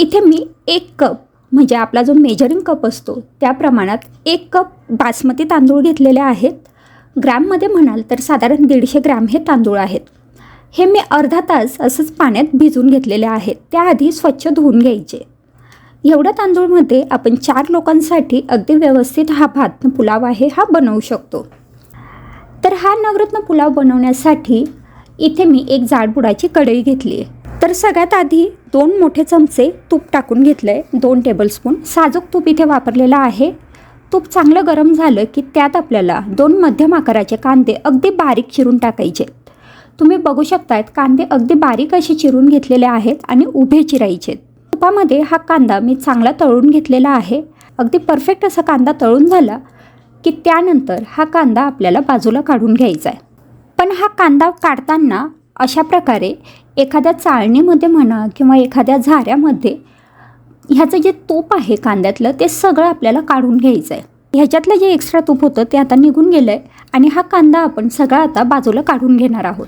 इथे मी एक कप म्हणजे आपला जो मेजरिंग कप असतो त्या प्रमाणात एक कप बासमती तांदूळ घेतलेले आहेत. ग्रॅममध्ये म्हणाल तर साधारण दीडशे ग्रॅम हे तांदूळ आहेत. हे मी अर्धा तास असंच पाण्यात भिजून घेतलेले आहेत. त्याआधी स्वच्छ धुवून घ्यायचे. एवढ्या तांदूळमध्ये आपण चार लोकांसाठी अगदी व्यवस्थित हा भात पुलाव आहे हा बनवू शकतो. तर हा नवरत्न पुलाव बनवण्यासाठी इथे मी एक जाडबुडाची कढई घेतली आहे. तर सगळ्यात आधी दोन मोठे चमचे तूप टाकून घेतलं आहे दोन टेबलस्पून साजूक तूप इथे वापरलेलं आहे. तूप चांगलं गरम झालं की त्यात आपल्याला दोन मध्यम आकाराचे कांदे अगदी बारीक चिरून टाकायचे. तुम्ही बघू शकतायत कांदे अगदी बारीक असे चिरून घेतलेले आहेत आणि उभे चिरायचे. तुपामध्ये हा कांदा मी चांगला तळून घेतलेला आहे. अगदी परफेक्ट असा कांदा तळून झाला की त्यानंतर हा कांदा आपल्याला बाजूला काढून घ्यायचा आहे. पण हा कांदा काढताना अशा प्रकारे एखाद्या चाळणीमध्ये म्हणा किंवा एखाद्या झाऱ्यामध्ये ह्याचं जे तूप आहे कांद्यातलं ते सगळं आपल्याला काढून घ्यायचं आहे ह्याच्यातलं जे एक्स्ट्रा तूप होतं ते आता निघून गेलं आहे आणि हा कांदा आपण सगळा आता बाजूला काढून घेणार आहोत.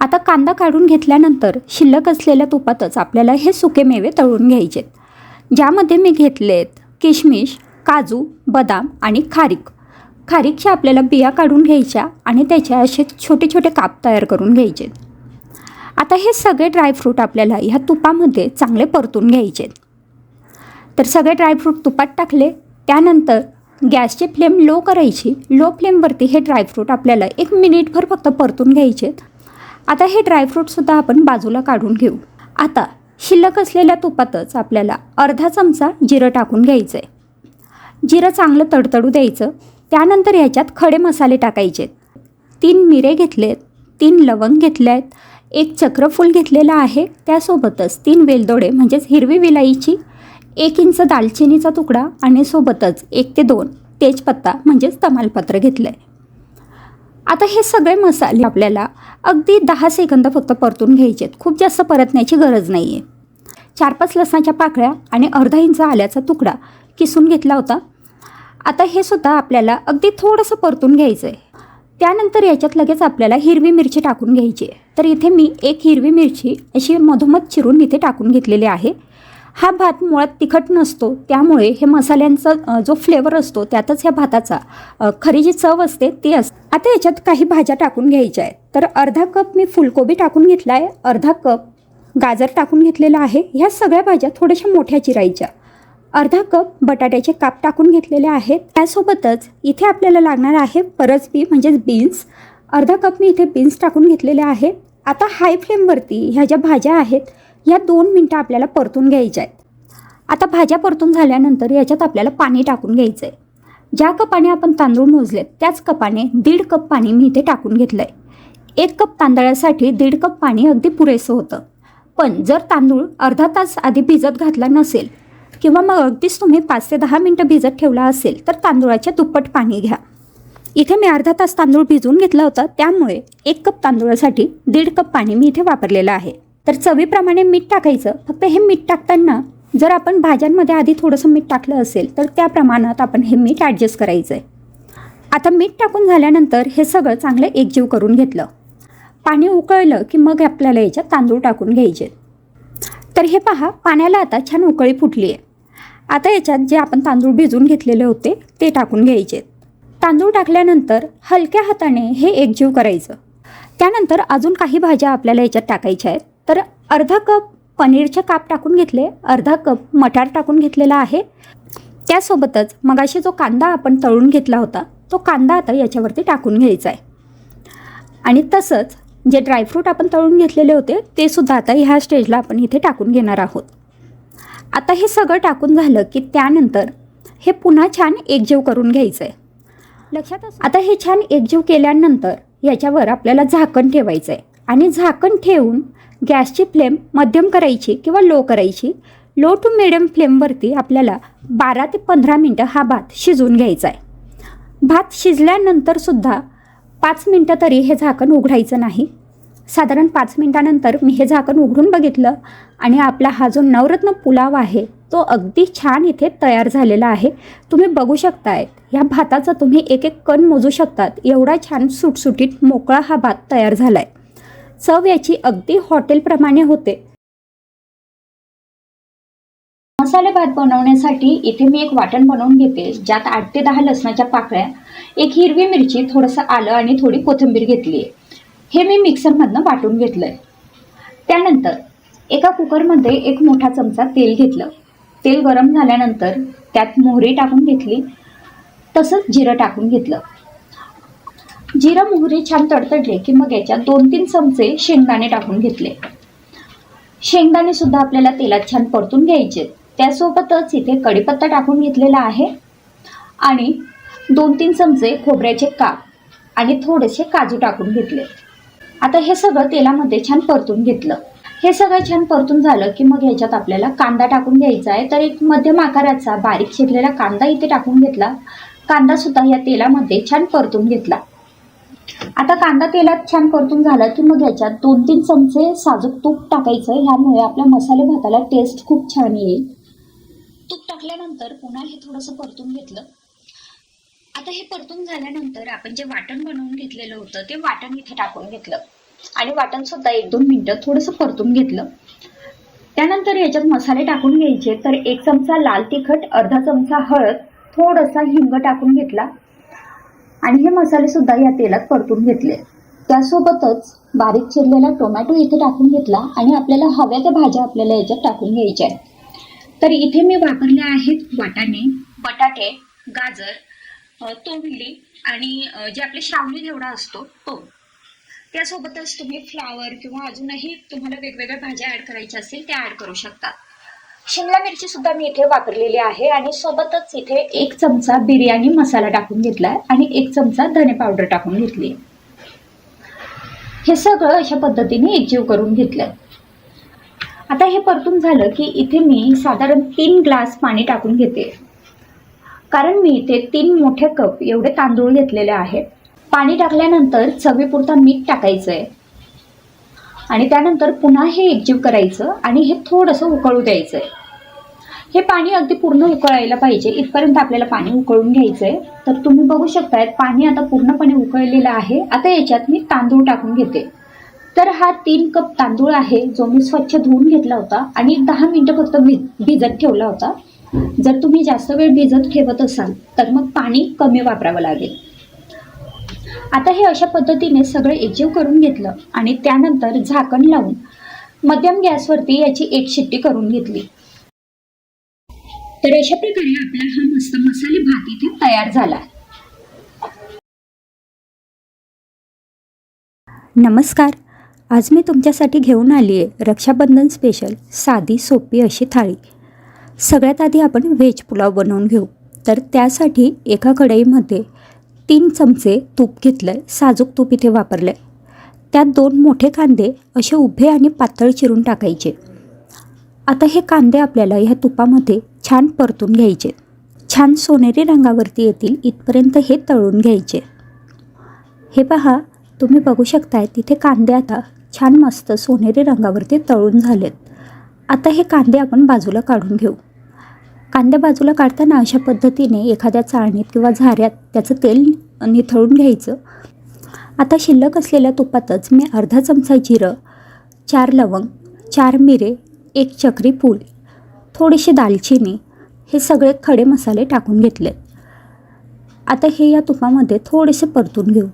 आता कांदा काढून घेतल्यानंतर शिल्लक असलेल्या तुपातच आपल्याला हे सुके मेवे तळून घ्यायचे ज्यामध्ये मी घेतले आहेत किशमिश काजू बदाम आणि खारीक. खारीकच्या आपल्याला बिया काढून घ्यायच्या आणि त्याचे असे छोटे छोटे काप तयार करून घ्यायचे आता हे सगळे ड्रायफ्रूट आपल्याला ह्या तुपामध्ये चांगले परतून घ्यायचे. तर सगळे ड्रायफ्रूट तुपात टाकले त्यानंतर गॅसची फ्लेम लो करायची. लो फ्लेमवरती हे ड्रायफ्रूट आपल्याला एक मिनिटभर फक्त परतून घ्यायचे. आता हे ड्रायफ्रूटसुद्धा आपण बाजूला काढून घेऊ. आता शिल्लक असलेल्या तुपातच आपल्याला अर्धा चमचा जिरं टाकून घ्यायचं आहे जिरं चांगलं तडतडू द्यायचं. त्यानंतर ह्याच्यात खडे मसाले टाकायचे. तीन मिरे घेतलेत तीन लवंग घेतले आहेत एक चक्रफूल घेतलेलं आहे. त्यासोबतच तीन वेलदोडे म्हणजेच हिरवी विलाईची एक इंच दालचिनीचा तुकडा आणि सोबतच एक ते दोन तेजपत्ता म्हणजेच तमालपत्र घेतलं आहे आता हे सगळे मसाले आपल्याला अगदी दहा सेकंद फक्त परतून घ्यायचे आहेत खूप जास्त परतण्याची गरज नाही आहे चार पाच लसणाच्या पाकळ्या आणि अर्धा इंच आल्याचा तुकडा किसून घेतला होता. आता हे सुद्धा आपल्याला अगदी थोडंसं परतून घ्यायचं आहे त्यानंतर याच्यात लगेच आपल्याला हिरवी मिरची टाकून घ्यायची आहे. तर इथे मी एक हिरवी मिरची अशी मधोमध चिरून इथे टाकून घेतलेली आहे. हा भात मुळात तिखट नसतो त्यामुळे हे मसाल्यांचा जो फ्लेवर असतो त्यातच ह्या भाताचा खरी जी चव असते ती असते. आता याच्यात काही भाज्या टाकून घ्यायच्या आहेत. तर अर्धा कप मी फुलकोबी टाकून घेतला आहे अर्धा कप गाजर टाकून घेतलेला आहे. ह्या सगळ्या भाज्या थोड्याशा मोठ्या चिरायच्या. अर्धा कप बटाट्याचे काप टाकून घेतलेले आहेत. त्यासोबतच इथे आपल्याला लागणार आहे परसबी म्हणजेच बीन्स अर्धा कप मी इथे बीन्स टाकून घेतलेले आहेत आता हाय फ्लेमवरती ह्या ज्या भाज्या आहेत या दोन मिनटं आपल्याला परतून घ्यायच्या आहेत. आता भाज्या परतून झाल्यानंतर याच्यात आपल्याला पाणी टाकून घ्यायचं आहे ज्या कपाने आपण तांदूळ मोजलेत त्याच कपाने दीड कप पाणी मी इथे टाकून घेतलं आहे एक कप तांदळासाठी दीड कप पाणी अगदी पुरेसं होतं. पण जर तांदूळ अर्धा तास आधी भिजत घातला नसेल किंवा मग अगदीच तुम्ही पाच ते दहा मिनटं भिजत ठेवला असेल तर तांदूळाच्या दुप्पट पाणी घ्या. इथे मी अर्धा तास तांदूळ भिजवून घेतला होता त्यामुळे एक कप तांदूळासाठी दीड कप पाणी मी इथे वापरलेलं आहे. तर चवीप्रमाणे मीठ टाकायचं फक्त हे मीठ टाकताना जर आपण भाज्यांमध्ये आधी थोडंसं मीठ टाकलं असेल तर त्या प्रमाणात आपण हे मीठ ॲडजस्ट करायचं आहे आता मीठ टाकून झाल्यानंतर हे सगळं चांगलं एकजीव करून घेतलं. पाणी उकळलं की मग आपल्याला याच्यात तांदूळ टाकून घ्यायचे. तर हे पहा पाण्याला आता छान उकळी फुटली आहे आता याच्यात जे आपण तांदूळ भिजून घेतलेले होते ते टाकून घ्यायचे. तांदूळ टाकल्यानंतर हलक्या हाताने हे एकजीव करायचं. त्यानंतर अजून काही भाज्या आपल्याला याच्यात टाकायच्या आहेत. तर अर्धा कप पनीरचे काप टाकून घेतले अर्धा कप मटार टाकून घेतलेला आहे. त्यासोबतच मगाशी जो कांदा आपण तळून घेतला होता तो कांदा आता याच्यावरती टाकून घ्यायचा आहे. आणि तसंच जे ड्रायफ्रूट आपण तळून घेतलेले होते ते सुद्धा आता ह्या स्टेजला आपण इथे टाकून घेणार आहोत. आता हे सगळं टाकून झालं की त्यानंतर हे पुन्हा छान एकजीव करून घ्यायचं आहे लक्षात आता हे छान एकजीव केल्यानंतर याच्यावर आपल्याला झाकण ठेवायचं आहे आणि झाकण ठेवून गॅसची फ्लेम मध्यम करायची किंवा लो करायची. लो टू मिडियम फ्लेमवरती आपल्याला बारा ते पंधरा मिनटं हा भात शिजवून घ्यायचा आहे भात शिजल्यानंतरसुद्धा पाच मिनटं तरी हे झाकण उघडायचं नाही. साधारण पाच मिनटानंतर मी हे झाकण उघडून बघितलं आणि आपला हा जो नवरत्न पुलाव आहे तो अगदी छान इथे तयार झालेला आहे. तुम्ही बघू शकताय ह्या भाताचा तुम्ही एक एक कण मोजू शकतात. एवढा छान सुटसुटीत मोकळा हा भात तयार झाला आहे चव याची अगदी हॉटेलप्रमाणे होते. मसाले भात बनवण्यासाठी इथे मी एक वाटण बनवून घेते ज्यात आठ ते दहा लसणाच्या पाकळ्या एक हिरवी मिरची थोडंसं आलं आणि थोडी कोथिंबीर घेतली आहे. हे मी मिक्सरमधनं वाटून घेतलं आहे त्यानंतर एका कुकरमध्ये एक मोठा चमचा तेल घेतलं. तेल गरम झाल्यानंतर त्यात मोहरी टाकून घेतली तसंच जिरं टाकून घेतलं. जिरं मोहरी छान तडतडले की मग याच्यात दोन तीन चमचे शेंगदाणे टाकून घेतले. शेंगदाणे सुद्धा आपल्याला तेलात छान परतून घ्यायचे. त्यासोबतच इथे कढीपत्ता टाकून घेतलेला आहे आणि दोन तीन चमचे खोबऱ्याचे काप आणि थोडेसे काजू टाकून घेतले. आता हे सगळं तेलामध्ये छान परतून घेतलं. हे सगळं छान परतून झालं की मग ह्याच्यात आपल्याला कांदा टाकून घ्यायचा आहे. तर एक मध्यम आकाराचा बारीक शिरलेला कांदा इथे टाकून घेतला. कांदा सुद्धा या तेलामध्ये छान परतून घेतला. आता कांदा तेलात छान परतून झाला की मग याच्यात दोन तीन चमचे साजूक तूप टाकायचं. ह्यामुळे आपल्या मसाले भाताला टेस्ट खूप छान येईल. तूप टाकल्यानंतर पुन्हा हे थोडंसं परतून घेतलं. आता हे परतून झाल्यानंतर आपण जे वाटण बनवून घेतलेलं होतं ते वाटण इथे टाकून घेतलं. आणि वाटण सुद्धा एक दोन मिनिटं थोडंसं परतून घेतलं. त्यानंतर याच्यात मसाले टाकून घ्यायचे. तर एक चमचा लाल तिखट अर्धा चमचा हळद थोडासा हिंग टाकून घेतला. आणि हे मसाले सुद्धा या तेलात परतून घेतले. त्यासोबतच बारीक चिरलेला टोमॅटो इथे टाकून घेतला आणि आपल्याला हव्या त्या भाज्या आपल्याला याच्यात टाकून घ्यायच्या आहेत. तर इथे मी वापरले आहेत वाटाणे बटाटे गाजर तोंडली आणि जे आपले श्रावणी घेवडा असतो तो. त्यासोबतच तुम्ही फ्लावर किंवा अजूनही तुम्हाला वेगवेगळ्या भाज्या ऍड करायच्या असतील त्या ऍड करू शकता. शिमला मिरची सुद्धा मी इथे वापरलेली आहे आणि सोबतच इथे एक चमचा बिर्याणी मसाला टाकून घेतलाय आणि एक चमचा धने पावडर टाकून घेतली. हे सगळं अशा पद्धतीने एकजीव करून घेतलंय. आता हे परतून झालं की इथे मी साधारण तीन ग्लास पाणी टाकून घेते. कारण मी इथे तीन मोठे कप एवढे तांदूळ घेतलेले आहेत. पाणी टाकल्यानंतर चवीपुरता मीठ टाकायचं आहे आणि त्यानंतर पुन्हा हे एकजीव करायचं आणि हे थोडंसं उकळू द्यायचं आहे हे पाणी अगदी पूर्ण उकळायला पाहिजे. इथपर्यंत आपल्याला पाणी उकळून घ्यायचं आहे तर तुम्ही बघू शकताय पाणी आता पूर्णपणे उकळलेलं आहे. आता याच्यात मी तांदूळ टाकून घेते. तर हा तीन कप तांदूळ आहे जो मी स्वच्छ धुवून घेतला होता आणि दहा मिनटं फक्त भिजत ठेवला होता. जर तुम्ही जास्त वेळ भिजत ठेवत असाल तर मग पाणी कमी वापरावं लागेल. आता हे अशा पद्धतीने सगळं एकजीव करून घेतलं आणि त्यानंतर झाकण लावून मध्यम गॅसवरती याची एक शिट्टी करून घेतली. तर अशा प्रकारे आपला हा मस्त मसाले भात इथे तयार झाला. नमस्कार. आज मी तुमच्यासाठी घेऊन आली आहे रक्षाबंधन स्पेशल साधी सोपी अशी थाळी. सगळ्यात आधी आपण व्हेज पुलाव बनवून घेऊ. तर त्यासाठी एका कढईमध्ये तीन चमचे तूप घेतलं आहे साजूक तूप इथे वापरलं आहे त्यात दोन मोठे कांदे असे उभे आणि पातळ चिरून टाकायचे. आता हे कांदे आपल्याला ह्या तुपामध्ये छान परतून घ्यायचे. छान सोनेरी रंगावरती येतील इथपर्यंत हे तळून घ्यायचे. हे पहा तुम्ही बघू शकताय तिथे कांदे आता छान मस्त सोनेरी रंगावरती तळून झालेत. आता हे कांदे आपण बाजूला काढून घेऊ. कांदा बाजूला काढताना अशा पद्धतीने एखाद्या चाळणीत किंवा झाऱ्यात त्याचं तेल निथळून घ्यायचं. आता शिल्लक असलेल्या तुपातच मी अर्धा चमचा जिरं चार लवंग चार मिरे एक चक्री फूल थोडीशी दालचिनी हे सगळे खडे मसाले टाकून घेतले आता हे या तुपामध्ये थोडेसे परतून घेऊ.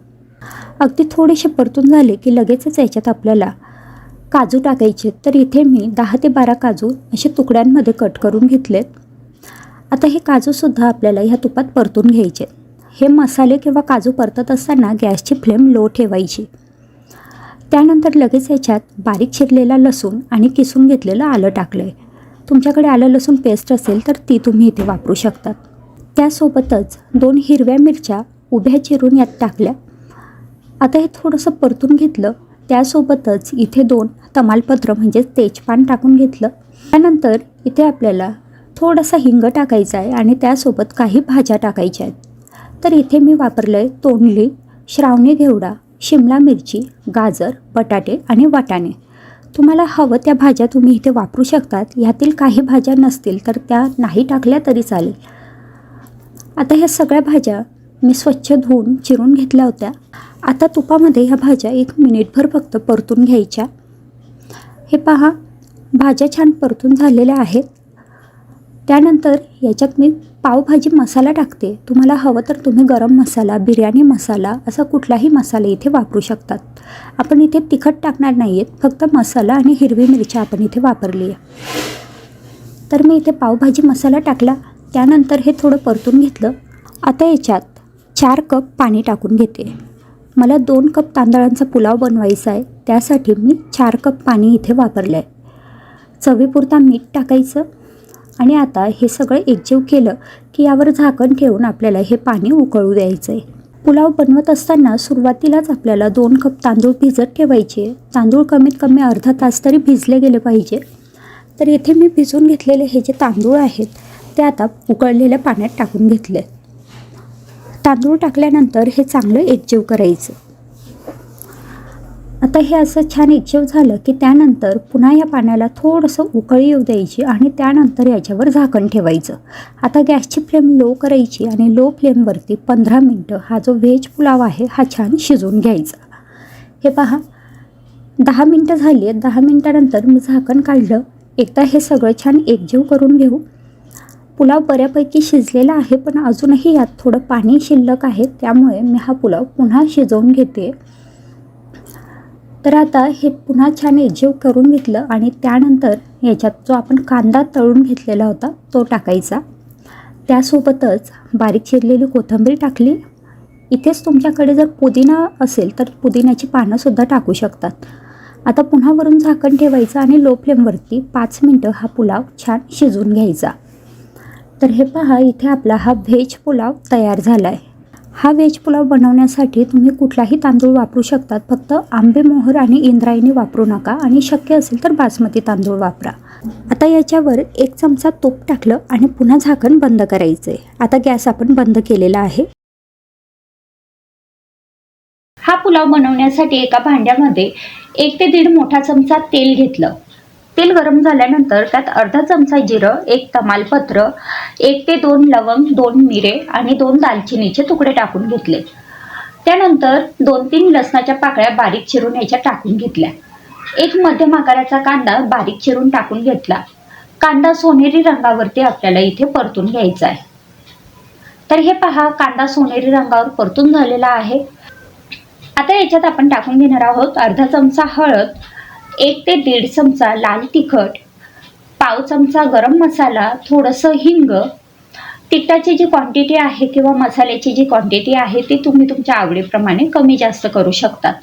अगदी थोडेसे परतून झाले की लगेचच याच्यात आपल्याला काजू टाकायचे तर इथे मी दहा ते बारा काजू असे तुकड्यांमध्ये कट करून घेतलेत. आता हे काजूसुद्धा आपल्याला ह्या तुपात परतून घ्यायचे. हे मसाले किंवा काजू परतत असताना गॅसची फ्लेम लो ठेवायची. त्यानंतर लगेच याच्यात बारीक चिरलेला लसूण आणि किसून घेतलेलं आलं टाकलं आहे तुमच्याकडे आलं लसूण पेस्ट असेल तर ती तुम्ही इथे वापरू शकतात त्यासोबतच दोन हिरव्या मिरच्या उभ्या चिरून यात टाकल्या. आता हे थोडंसं परतून घेतलं. त्यासोबतच इथे दोन तमालपत्र म्हणजेच तेजपान टाकून घेतलं. त्यानंतर इथे आपल्याला थोडासा हिंग टाकायचा आहे आणि त्यासोबत काही भाज्या टाकायच्या आहेत. तर इथे मी वापरलं आहे तोंडली श्रावणी घेवडा शिमला मिरची गाजर बटाटे आणि वाटाणे. तुम्हाला हवं त्या भाज्या तुम्ही इथे वापरू शकतात. ह्यातील काही भाज्या नसतील तर त्या नाही टाकल्या तरी चालेल. आता ह्या सगळ्या भाज्या मी स्वच्छ धुवून चिरून घेतल्या होत्या. आता तुपामध्ये ह्या भाज्या एक मिनिटभर फक्त परतून घ्यायच्या. हे पहा भाज्या छान परतून झालेल्या आहेत. त्यानंतर याच्यात मी पावभाजी मसाला टाकते. तुम्हाला हवं तर तुम्ही गरम मसाला बिर्याणी मसाला असा कुठलाही मसाला इथे वापरू शकतात. आपण इथे तिखट टाकणार नाही आहेत फक्त मसाला आणि हिरवी मिरची आपण इथे वापरली आहे तर मी इथे पावभाजी मसाला टाकला. त्यानंतर हे थोडं परतून घेतलं. आता याच्यात चार कप पाणी टाकून घेते. मला दोन कप तांदळांचा पुलाव बनवायचा आहे. त्यासाठी मी चार कप पाणी इथे वापरलं आहे चवीपुरता मीठ टाकायचं. आणि आता हे सगळं एकजीव केलं की यावर झाकण ठेवून आपल्याला हे पाणी उकळू द्यायचं आहे पुलाव बनवत असताना सुरुवातीलाच आपल्याला दोन कप तांदूळ भिजत ठेवायचे. तांदूळ कमीत कमी अर्धा तास तरी भिजले गेले पाहिजे. तर इथे मी भिजून घेतलेले हे जे तांदूळ आहेत ते आता उकळलेल्या पाण्यात टाकून घेतले. तांदूळ टाकल्यानंतर हे चांगलं एकजीव करायचं. आता हे असं छान एकजीव झालं की त्यानंतर पुन्हा या पाण्याला थोडंसं उकळी येऊ द्यायची आणि त्यानंतर याच्यावर झाकण ठेवायचं. आता गॅसची फ्लेम लो करायची आणि लो फ्लेमवरती पंधरा मिनटं हा जो व्हेज पुलाव आहे हा छान शिजवून घ्यायचा. हे पहा दहा मिनटं झाली आहेत. दहा मिनटानंतर मी झाकण काढलं. एकदा हे सगळं छान एकजीव करून घेऊ. पुलाव बऱ्यापैकी शिजलेला आहे पण अजूनही यात थोडं पाणी शिल्लक आहे त्यामुळे मी हा पुलाव पुन्हा शिजवून घेते. तर आता हे पुन्हा छान एकजीव करून घेतलं आणि त्यानंतर याच्यात जो आपण कांदा तळून घेतलेला होता तो टाकायचा. त्यासोबतच बारीक चिरलेली कोथिंबीर टाकली. इथेच तुमच्याकडे जर पुदिना असेल तर पुदिन्याची पानंसुद्धा टाकू शकतात. आता पुन्हा वरून झाकण ठेवायचं आणि लो फ्लेमवरती पाच मिनटं हा पुलाव छान शिजवून घ्यायचा. तर हे पहा इथे आपला हा व्हेज पुलाव तयार झाला आहे हा व्हेज पुलाव बनवण्यासाठी तुम्ही कुठलाही तांदूळ वापरू शकतात. फक्त आंबे मोहर आणि इंद्रायणी वापरू नका आणि शक्य असेल तर बासमती तांदूळ वापरा. आता याच्यावर एक चमचा तूप टाकलं आणि पुन्हा झाकण बंद करायचं आहे आता गॅस आपण बंद केलेला आहे. हा पुलाव बनवण्यासाठी एका भांड्यामध्ये एक ते दीड मोठा चमचा तेल घेतलं. तेल गरम झाल्यानंतर त्यात अर्धा चमचा जिरं एक तमालपत्र एक ते दोन लवंग दोन मिरे आणि दोन दालचिनीचे तुकडे टाकून घेतले. त्यानंतर दोन तीन लसणाच्या पाकळ्या बारीक चिरून याच्या टाकून घेतल्या. एक मध्यम आकाराचा कांदा बारीक चिरून टाकून घेतला. कांदा सोनेरी रंगावरती आपल्याला इथे परतून घ्यायचा आहे. तर हे पहा कांदा सोनेरी रंगावर परतून झालेला आहे. आता याच्यात आपण टाकून घेणार आहोत अर्धा चमचा हळद एक ते दीड चमचा लाल तिखट पाव चमचा गरम मसाला थोडंसं हिंग. तिखटाची जी क्वांटिटी आहे किंवा मसाल्याची जी क्वांटिटी आहे ती तुम्ही तुमच्या आवडीप्रमाणे कमी जास्त करू शकतात.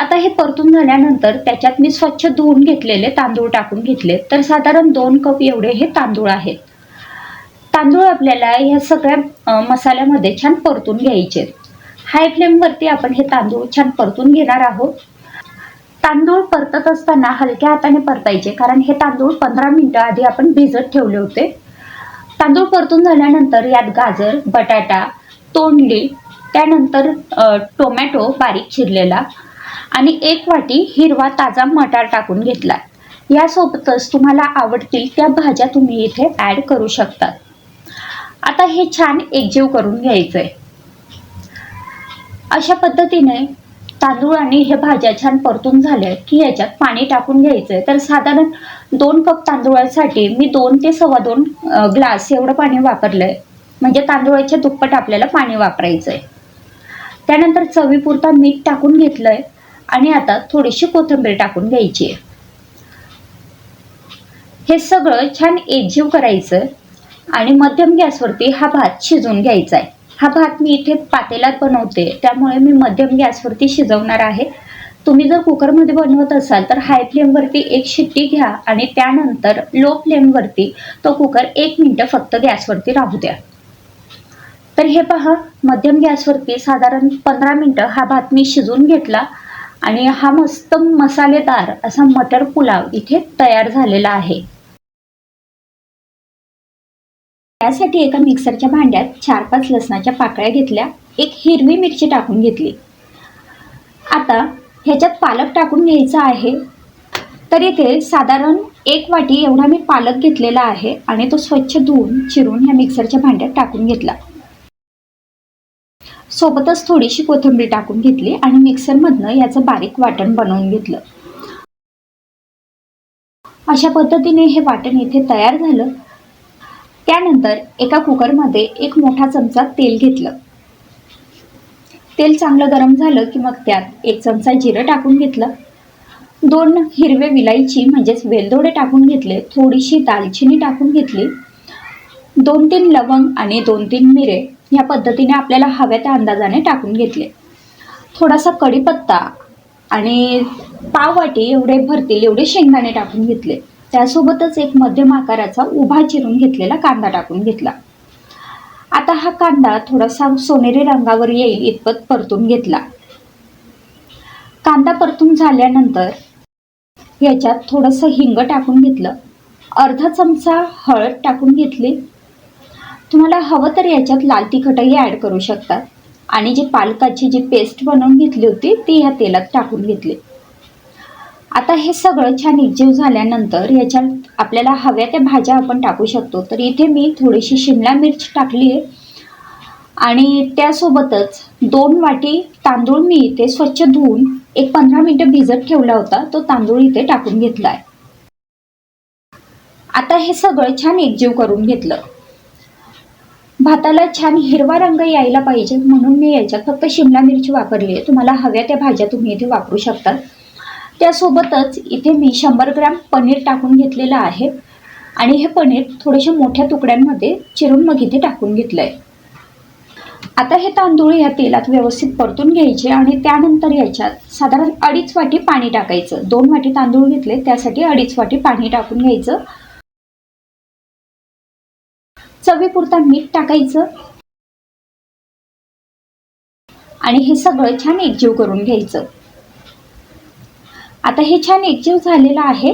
आता हे परतून झाल्यानंतर त्याच्यात मी स्वच्छ धुवून घेतलेले तांदूळ टाकून घेतले. तर साधारण दोन कप एवढे हे तांदूळ आहेत. तांदूळ आपल्याला ह्या सगळ्या मसाल्यामध्ये छान परतून घ्यायचे. हाय फ्लेमवरती आपण हे तांदूळ छान परतून घेणार आहोत. तांदूळ परतत असताना हलक्या हाताने परतायचे. कारण हे तांदूळ पंधरा मिनिटं आधी आपण भिजत ठेवले होते. तांदूळ परतून झाल्यानंतर यात गाजर बटाटा तोंडली त्यानंतर टोमॅटो बारीक चिरलेला आणि एक वाटी हिरवा ताजा मटार टाकून घेतला. यासोबतच तुम्हाला आवडतील त्या भाज्या तुम्ही इथे ॲड करू शकतात आता हे छान एकजीव करून घ्यायचं आहे अशा पद्धतीने तांदूळ आणि हे भाज्या छान परतून झाल्या की याच्यात पाणी टाकून घ्यायचं आहे तर साधारण दोन कप तांदूळासाठी मी दोन ते सव्वा दोन ग्लास एवढं पाणी वापरलं आहे म्हणजे तांदूळाच्या दुप्पट आपल्याला पाणी वापरायचं आहे त्यानंतर चवीपुरता मीठ टाकून घेतलं आहे आणि आता थोडीशी कोथिंबीर टाकून घ्यायची आहे. हे सगळं छान एकजीव करायचं आणि मध्यम गॅसवरती हा भात शिजवून घ्यायचा आहे हा भात मी इथे पातेलात बनवते. त्यामुळे मी मध्यम गॅसवरती शिजवणार आहे. तुम्ही जर कुकरमध्ये बनवत असाल तर हाय फ्लेमवरती एक शिट्टी घ्या आणि त्यानंतर लो फ्लेमवरती तो कुकर एक मिनटं फक्त गॅसवरती राहू द्या. तर हे पहा मध्यम गॅसवरती साधारण पंधरा मिनटं हा भात मी शिजवून घेतला आणि हा मस्त मसालेदार असा मटर पुलाव इथे तयार झालेला आहे. त्यासाठी एका मिक्सरच्या भांड्यात चार पाच लसणाच्या पाकळ्या घेतल्या एक हिरवी मिरची टाकून घेतली. आता ह्याच्यात पालक टाकून घ्यायचा आहे. तर इथे साधारण एक वाटी एवढा मी पालक घेतलेला आहे आणि तो स्वच्छ धुवून चिरून ह्या मिक्सरच्या भांड्यात टाकून घेतला. सोबतच थोडीशी कोथिंबीर टाकून घेतली आणि मिक्सरमधनं याचं बारीक वाटण बनवून घेतलं. अशा पद्धतीने हे वाटण इथे तयार झालं. त्यानंतर एका कुकरमध्ये एक मोठा चमचा तेल घेतलं. तेल चांगलं गरम झालं की मग त्यात एक चमचा जिरं टाकून घेतलं. दोन हिरवे विलायची म्हणजेच वेलदोडे टाकून घेतले थोडीशी दालचिनी टाकून घेतली. दोन तीन लवंग आणि दोन तीन मिरे या पद्धतीने आपल्याला हव्या त्या अंदाजाने टाकून घेतले. थोडासा कढीपत्ता आणि पाव वाटी एवढे भरतील एवढे शेंगदाणे टाकून घेतले. त्यासोबतच एक मध्यम आकाराचा उभा चिरून घेतलेला कांदा टाकून घेतला. आता हा कांदा थोडासा सोनेरी रंगावर येईल इतपत परतून घेतला. कांदा परतून झाल्यानंतर याच्यात थोडंसं हिंग टाकून घेतलं. अर्धा चमचा हळद टाकून घेतली. तुम्हाला हवं तर याच्यात लाल तिखटही ॲड करू शकतात आणि जी पालकाची जी पेस्ट बनवून घेतली होती ती ह्या तेलात टाकून घेतली. आता हे सगळं छान एकजीव झाल्यानंतर याच्यात आपल्याला हव्या त्या भाज्या आपण टाकू शकतो. तर इथे मी थोडीशी शिमला मिर्च टाकली आहे. आणि त्यासोबतच दोन वाटी तांदूळ मी इथे स्वच्छ धुवून एक पंधरा मिनटं भिजत ठेवला होता. तो तांदूळ इथे टाकून घेतला आहे आता हे सगळं छान एकजीव करून घेतलं. भाताला छान हिरवा रंग यायला पाहिजे म्हणून मी याच्यात फक्त शिमला मिरची वापरली आहे. तुम्हाला हव्या त्या भाज्या तुम्ही इथे वापरू शकता. त्यासोबतच इथे मी शंभर ग्रॅम पनीर टाकून घेतलेलं आहे. आणि हे पनीर थोडेसे मोठ्या तुकड्यांमध्ये चिरून मग इथे टाकून घेतलं आहे आता हे तांदूळ या तेलात व्यवस्थित परतून घ्यायचे आणि त्यानंतर याच्यात साधारण अडीच वाटी पाणी टाकायचं. दोन वाटी तांदूळ घेतले त्यासाठी अडीच वाटी पाणी टाकून घ्यायचं. चवीपुरता मीठ टाकायचं. आणि हे सगळं छान एकजीव करून घ्यायचं. आता हे छान एकजीव झालेलं आहे.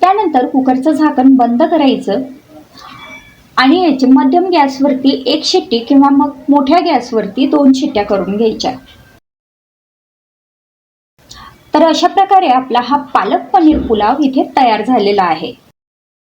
त्यानंतर कुकरचं झाकण बंद करायचं. आणि याची मध्यम गॅसवरती एक शिट्टी किंवा मग मोठ्या गॅसवरती दोन शिट्ट्या करून घ्यायच्या. तर अशा प्रकारे आपला हा पालक पनीर पुलाव इथे तयार झालेला आहे.